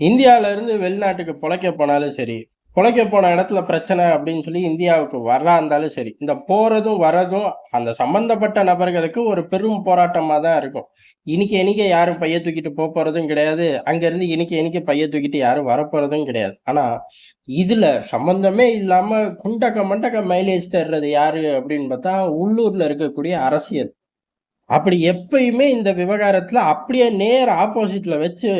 இந்தியாவிலேருந்து வெளிநாட்டுக்கு பிழைக்க போனாலும் சரி, பிழைக்க போன இடத்துல பிரச்சனை அப்படின்னு சொல்லி இந்தியாவுக்கு வர்றா இருந்தாலும் சரி, இந்த போகிறதும் வரதும் அந்த சம்பந்தப்பட்ட நபர்களுக்கு ஒரு பெரும் போராட்டமாக தான் இருக்கும். இன்னைக்கு இனிக்க யாரும் பைய தூக்கிட்டு போக போகிறதும் கிடையாது. அங்கேருந்து இன்னைக்கு இனிக்க பைய தூக்கிட்டு யாரும் வரப்போகிறதும் கிடையாது. ஆனால் இதில் சம்பந்தமே இல்லாமல் குண்டக்க மண்டக்க மைலேஜ் தர்றது யாரு அப்படின்னு பார்த்தா, உள்ளூரில் இருக்கக்கூடிய அரசியல். அப்படி எப்பயுமே இந்த விவகாரத்தில் அப்படியே நேர் ஆப்போசிட்டில் வச்சு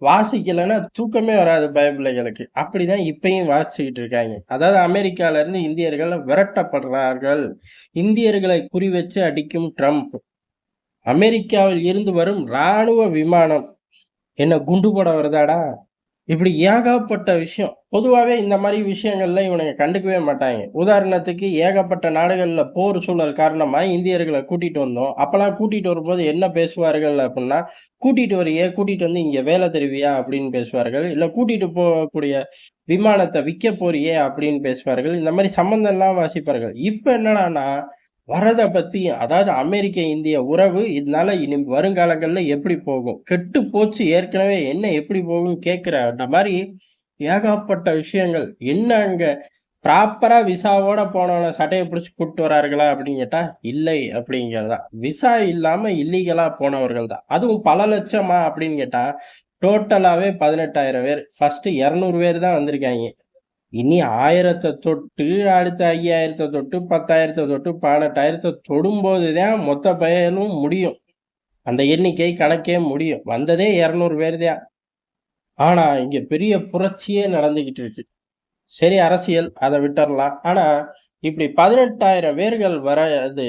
வாசிக்கலைன்னா தூக்கமே வராது பயப்பிள்ளைகளுக்கு. அப்படிதான் இப்பயும் வாசிச்சுக்கிட்டு இருக்காங்க. அதாவது அமெரிக்கால இருந்து இந்தியர்கள் விரட்டப்படுறார்கள். இந்தியர்களை குறிவச்சு அடிக்கும் ட்ரம்ப். அமெரிக்காவில் இருந்து வரும் ராணுவ விமானம். என்ன குண்டு போட வருதாடா? இப்படி ஏகப்பட்ட விஷயம். பொதுவாகவே இந்த மாதிரி விஷயங்கள்ல இவனுங்க கண்டுக்கவே மாட்டாங்க. உதாரணத்துக்கு ஏகப்பட்ட நாடுகளில் போர் சூழல் காரணமாக இந்தியர்களை கூட்டிகிட்டு வந்தோம். அப்போலாம் கூட்டிகிட்டு வரும்போது என்ன பேசுவார்கள் அப்படின்னா கூட்டிகிட்டு வரியே, கூட்டிகிட்டு வந்து இங்கே வேலை தருவியா?" அப்படின்னு பேசுவார்கள். இல்லை கூட்டிகிட்டு போகக்கூடிய விமானத்தை விற்க போறியே" அப்படின்னு பேசுவார்கள். இந்த மாதிரி சம்மந்தம் வாசிப்பார்கள். இப்போ என்னடான்னா, வரதை பத்தி அதாவது அமெரிக்க, இந்திய உறவு இதனால இனி வருங்காலங்களில் எப்படி போகும்? கெட்டு போச்சு ஏற்கனவே என்ன எப்படி போகும் கேட்குற அந்த மாதிரி ஏகப்பட்ட விஷயங்கள். என்ன அங்க ப்ராப்பரா விசாவோட போனவன சட்டையை பிடிச்சி கூப்பிட்டு வரார்களா அப்படின்னு கேட்டால் இல்லை அப்படிங்கிறது தான். விசா இல்லாம இல்லீகலா போனவர்கள் தான். அதுவும் பல லட்சமா அப்படின்னு கேட்டா, டோட்டலாவே 18,000 பேர். ஃபர்ஸ்ட் 200 பேர் தான் வந்திருக்காங்க இனி 1000த்த தொட்டு, அடுத்த ஐயாயிரத்தை தொட்டு, 10,000த்த தொட்டு, 18,000த்த தொடும்போது தான் மொத்த பயலும் முடியும். அந்த எண்ணிக்கை கணக்கே முடியும். வந்ததே 200 பேர் தான். ஆனால் இங்கே பெரிய புரட்சியே நடந்துக்கிட்டு இருக்கு. சரி அரசியல் அதை விட்டுறலாம் ஆனால் இப்படி 18,000 பேர்கள் வரது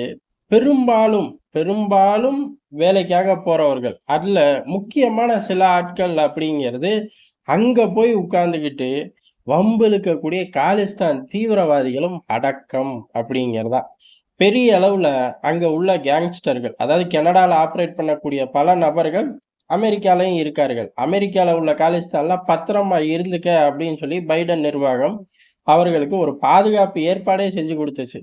பெரும்பாலும் பெரும்பாலும் வேலைக்காக போறவர்கள். அதில் முக்கியமான சில ஆட்கள் அப்படிங்கிறது, அங்கே போய் உட்காந்துக்கிட்டு வம்பு இழுக்கக்கூடிய காலிஸ்தான் தீவிரவாதிகளும் அடக்கம் அப்படிங்கிறது தான். பெரிய அளவில் அங்கே உள்ள கேங்ஸ்டர்கள், அதாவது கனடாவில் ஆப்ரேட் பண்ணக்கூடிய பல நபர்கள் அமெரிக்காலையும் இருக்கார்கள். அமெரிக்காவில் உள்ள காலிஸ்தான்ல பத்திரமா இருந்துக்க அப்படின்னு சொல்லி பைடன் நிர்வாகம் அவர்களுக்கு ஒரு பாதுகாப்பு ஏற்பாடே செஞ்சு கொடுத்துச்சு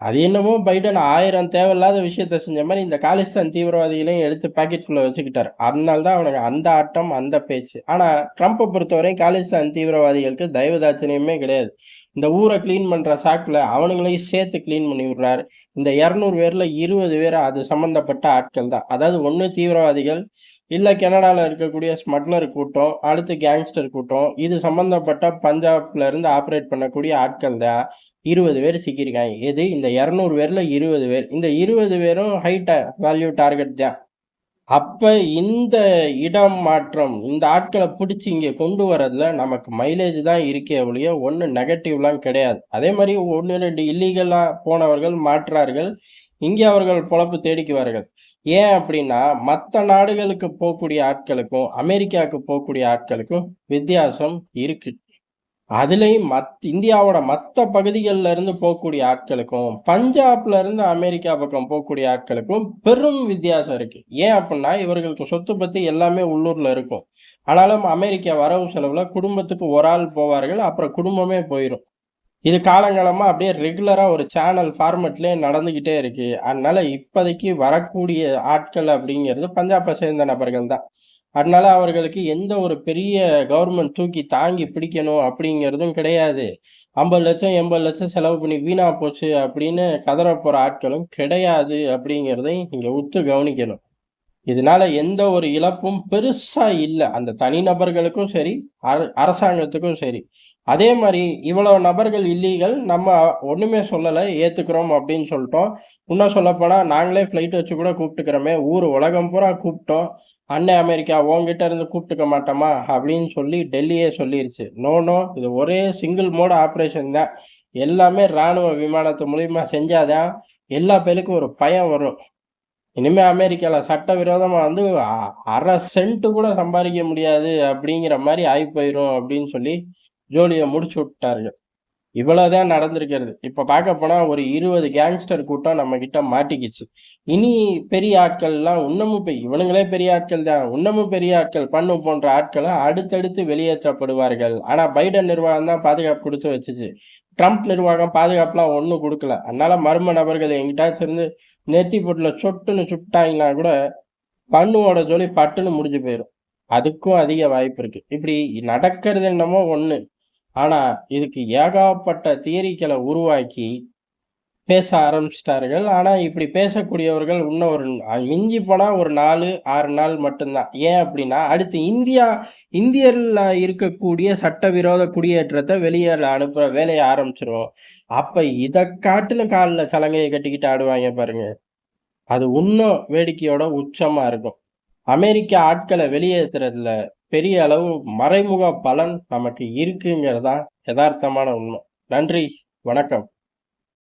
அது என்னமோ பைடன் ஆயிரம் தேவையில்லாத விஷயத்த செஞ்ச மாதிரி இந்த காலிஸ்தான் தீவிரவாதிகளையும் எடுத்து பாக்கெட்குள்ள வச்சுக்கிட்டார் அதனால தான் அவனுக்கு அந்த ஆட்டம், அந்த பேச்சு. ஆனா, ட்ரம்ப்பை பொறுத்தவரையும் காலிஸ்தான் தீவிரவாதிகளுக்கு தயவு கிடையாது. இந்த ஊரை கிளீன் பண்ற சாக்குல அவனுங்களையும் சேர்த்து கிளீன் பண்ணி விடுறாரு. இந்த 200 பேர்ல 20 பேர் அது சம்பந்தப்பட்ட ஆட்கள் தான். அதாவது ஒன்று தீவிரவாதிகள், இல்லை கனடாவில் இருக்கக்கூடிய ஸ்மக்லர் கூட்டம், அடுத்து கேங்ஸ்டர் கூட்டம். இது சம்மந்தப்பட்ட பஞ்சாப்ல இருந்து ஆப்ரேட் பண்ணக்கூடிய ஆட்கள் தான். 20 பேர் சிக்கியிருக்காங்க. எது இந்த இரநூறு பேரில் இருபது பேர். இந்த 20 பேரும் ஹை டா வேல்யூ டார்கெட் தான். அப்போ இந்த இடம் மாற்றம், இந்த ஆட்களை பிடிச்சி இங்கே கொண்டு வரதுல நமக்கு மைலேஜ் தான் இருக்கே ஒழிய, ஒன்றும் நெகட்டிவ்லாம் கிடையாது. அதே மாதிரி ஒன்று ரெண்டு இல்லீகலாக போனவர்கள் மாற்றார்கள். இங்கே அவர்கள் பொழப்பு தேடிக்குவார்கள். ஏன் அப்படின்னா, மற்ற நாடுகளுக்கு போகக்கூடிய ஆட்களுக்கும், அமெரிக்காவுக்கு போகக்கூடிய ஆட்களுக்கும் வித்தியாசம் இருக்கு. அதுலேயும் மத் இந்தியாவோட மற்ற பகுதிகளில் இருந்து போகக்கூடிய ஆட்களுக்கும், பஞ்சாப்ல இருந்து அமெரிக்கா பக்கம் போகக்கூடிய ஆட்களுக்கும் பெரும் வித்தியாசம் இருக்கு. ஏன் அப்படின்னா இவர்களுக்கு சொத்து பற்றி எல்லாமே உள்ளூர்ல இருக்கும். ஆனாலும் அமெரிக்கா வரவு செலவுல குடும்பத்துக்கு ஒரு ஆள் போவார்கள். அப்புறம் குடும்பமே போயிடும் இது காலங்காலமாக அப்படியே ரெகுலராக ஒரு சேனல் ஃபார்மெட்லேயே நடந்துக்கிட்டே இருக்கு. அதனால இப்போதைக்கு வரக்கூடிய ஆட்கள் அப்படிங்கிறது பஞ்சாபை சேர்ந்த நபர்கள் தான். அதனால அவர்களுக்கு எந்த ஒரு பெரிய கவர்மெண்ட் தூக்கி தாங்கி பிடிக்கணும் அப்படிங்கிறதும் கிடையாது. ஐம்பது லட்சம் எண்பது லட்சம் செலவு பண்ணி வீணா போச்சு அப்படின்னு கதற போகிற ஆட்களும் கிடையாது அப்படிங்கிறதையும் இங்கே உத்து கவனிக்கணும். இதனால எந்த ஒரு இழப்பும் பெருசா இல்லை அந்த தனிநபர்களுக்கும் சரி, அரசாங்கத்துக்கும் சரி. அதே மாதிரி இவ்வளவு நபர்கள் இல்லீகல். நம்ம ஒண்ணுமே சொல்லலை ஏத்துக்கிறோம் அப்படின்னு சொல்லிட்டோம் இன்னும் சொல்லப்போனா நாங்களே ஃப்ளைட் வச்சு கூட கூப்பிட்டுக்கிறோமே, ஊர் உலகம் பூரா கூப்பிட்டோம். அன்னை அமெரிக்கா உங்ககிட்ட இருந்து கூப்பிட்டுக்க மாட்டோமா?" அப்படின்னு சொல்லி டெல்லியே சொல்லிருச்சு. நோ, நோ இது ஒரே சிங்கிள் மோட் ஆப்ரேஷன் தான். எல்லாமே ராணுவ விமானத்து மூலியமா செஞ்சாதான் எல்லா பேருக்கும் ஒரு பயம் வரும். இனிமேல் அமெரிக்காவில் சட்டவிரோதமாக வந்து அரை சென்ட்டு கூட சம்பாதிக்க முடியாது அப்படிங்கிற மாதிரி ஆகி போயிடும் அப்படின்னு சொல்லி ஜோலியை முடிச்சு விட்டார்கள். இவ்வளோதான் நடந்திருக்கிறது. இப்போ பார்க்க போனால் ஒரு 20 கேங்ஸ்டர் கூட்டம் நம்மகிட்ட மாட்டிக்கிச்சு. இனி பெரிய ஆட்கள்லாம் இன்னமும் இப்போ இவனுங்களே பெரிய ஆட்கள் தான். இன்னமும் பெரிய ஆட்கள் பண்ணு போன்ற ஆட்களை அடுத்தடுத்து வெளியேற்றப்படுவார்கள். ஆனால் பைடன் நிர்வாகம் தான் பாதுகாப்பு கொடுத்து வச்சுச்சு. ட்ரம்ப் நிர்வாகம் பாதுகாப்புலாம் ஒன்றும் கொடுக்கல அதனால மர்ம நபர்கள் எங்கிட்டாச்சும் இருந்து நெத்தி பொட்டில் சொட்டுன்னு சுட்டாங்கன்னா கூட, பண்ணுவோட ஜோலி பட்டுன்னு முடிஞ்சு போயிடும் அதுக்கும் அதிக வாய்ப்பு இருக்குது இப்படி நடக்கிறது என்னமோ ஒன்று ஆனால் இதுக்கு ஏகப்பட்ட தியரிக்களை உருவாக்கி பேச ஆரம்பிச்சிட்டார்கள் ஆனால் இப்படி பேசக்கூடியவர்கள் இன்னும் ஒரு மிஞ்சி போனால் ஒரு 4, 6 நாள் மட்டும்தான் ஏன் அப்படின்னா, அடுத்து இந்தியா இந்தியரில் இருக்கக்கூடிய சட்டவிரோத குடியேற்றத்தை வெளியேற அனுப்புகிற வேலையை ஆரம்பிச்சிருவோம் அப்போ இதை காட்டிலும் காலில் சலங்கையை கட்டிக்கிட்டு ஆடுவாங்க பாருங்க. அது இன்னும் வேடிக்கையோட உச்சமாக இருக்கும். அமெரிக்க ஆட்களை வெளியேற்றுறதுல பெரிய அளவு மறைமுக பலன் நமக்கு இருக்குங்கிறது தான் உண்மை நன்றி, வணக்கம்.